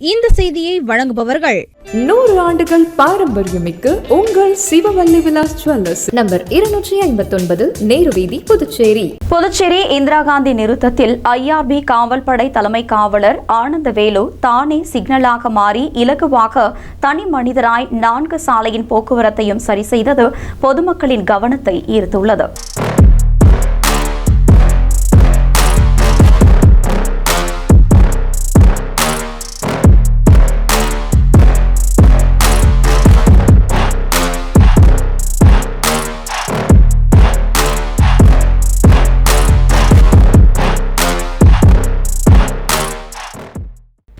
இந்த செய்தியை வழங்குபவர்கள் நூறு ஆண்டுகள் பாரம்பரியமிக்க உங்கள் சிவவல்லி விலாஸ் ஜுவல்லர்ஸ். நம்பர் இருநூற்றி ஐம்பத்தொன்பது நேரு வீதி புதுச்சேரி. புதுச்சேரி இந்திரா காந்தி நிறுத்தத்தில் ஐஆர்பி காவல்படை தலைமை காவலர் ஆனந்தவேலு தானே சிக்னலாக மாறி இலகுவாக தனி மனிதராய் நான்கு சாலையின் போக்குவரத்தையும் சரி செய்தது பொதுமக்களின் கவனத்தை ஈர்த்துள்ளது.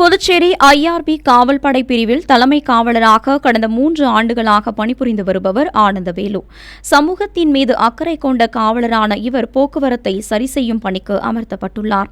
புதுச்சேரி ஐஆர்பி காவல்படை பிரிவில் தலைமை காவலராக கடந்த மூன்று ஆண்டுகளாக பணிபுரிந்து வருபவர் ஆனந்தவேலு சமூகத்தின் மீது அக்கறை கொண்ட காவலரான இவர் போக்குவரத்தை சரி செய்யும் பணிக்கு அமர்த்தப்பட்டுள்ளார்.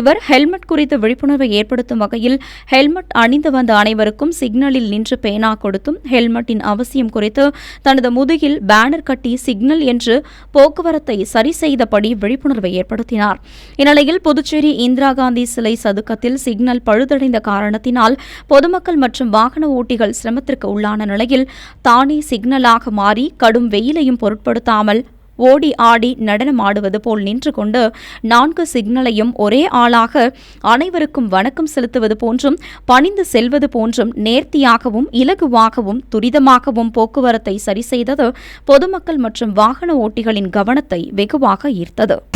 இவர் ஹெல்மெட் குறித்து விழிப்புணர்வை ஏற்படுத்தும் வகையில் ஹெல்மெட் அணிந்து வந்த அனைவருக்கும் சிக்னலில் நின்று பேனா கொடுத்தும் ஹெல்மெட்டின் அவசியம் குறித்து தனது முதுகில் பேனர் கட்டி சிக்னல் என்று போக்குவரத்தை சரி செய்தபடி விழிப்புணர்வை ஏற்படுத்தினார். இந்நிலையில் புதுச்சேரி இந்திரா காந்தி சிலை சதுக்கத்தில் சிக்னல் பழுதடைந்த காரணத்தினால் பொதுமக்கள் மற்றும் வாகன ஓட்டிகள் சிரமத்திற்கு உள்ளான நிலையில் தானே சிக்னலாக மாறி கடும் வெயிலையும் பொருட்படுத்தாமல் ஓடி ஆடி நடனமாடுவது போல் நின்று கொண்டு நான்கு சிக்னலையும் ஒரே ஆளாக அனைவருக்கும் வணக்கம் செலுத்துவது போன்றும் பணிந்து செல்வது போன்றும் நேர்த்தியாகவும் இலகுவாகவும் துரிதமாகவும் போக்குவரத்தை சரி செய்தது பொதுமக்கள் மற்றும் வாகன ஓட்டிகளின் கவனத்தை வெகுவாக ஈர்த்தது.